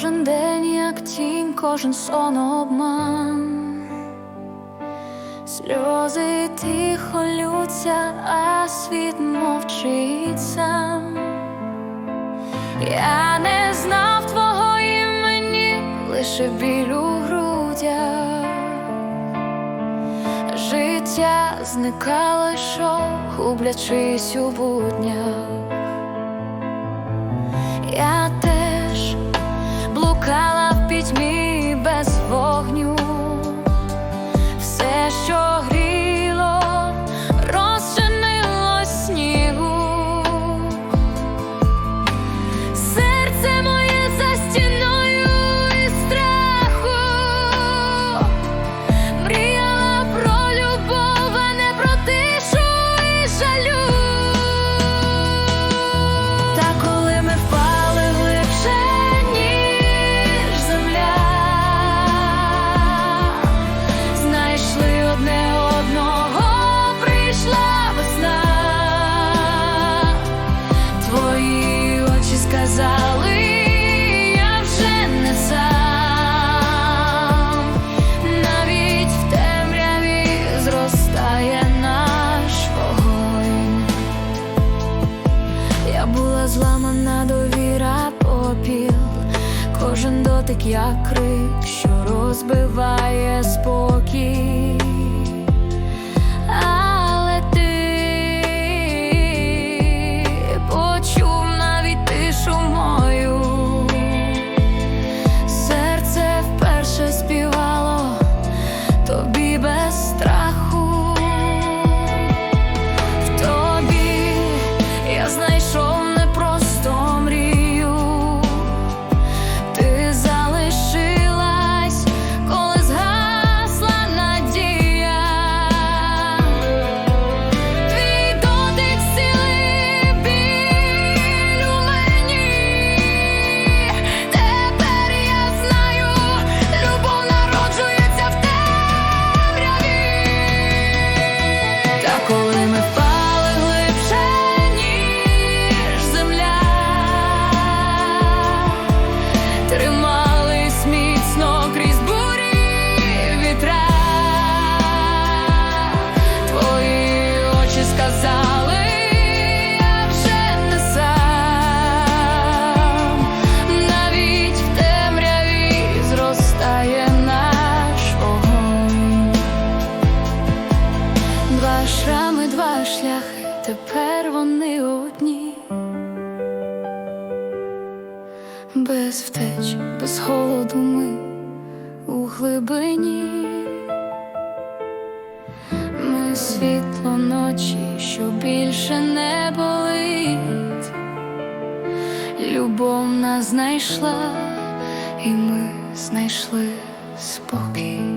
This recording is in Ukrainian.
Кожен день, як тінь, кожен сон обман. Сльози тихо лються, а світ мовчить сам. Я не знав твого імені, лише біль у грудях. Життя зникало, йшов, гублячись у буднях. Я теж блукала в пітьмі без була зламана довіра попіл, кожен дотик як крик, що розбиває спокій. Шрами, два шляхи, тепер вони одні. Без втеч, без холоду ми у глибині. Світло ночі, що більше не болить. Любов нас знайшла, і ми знайшли спокій.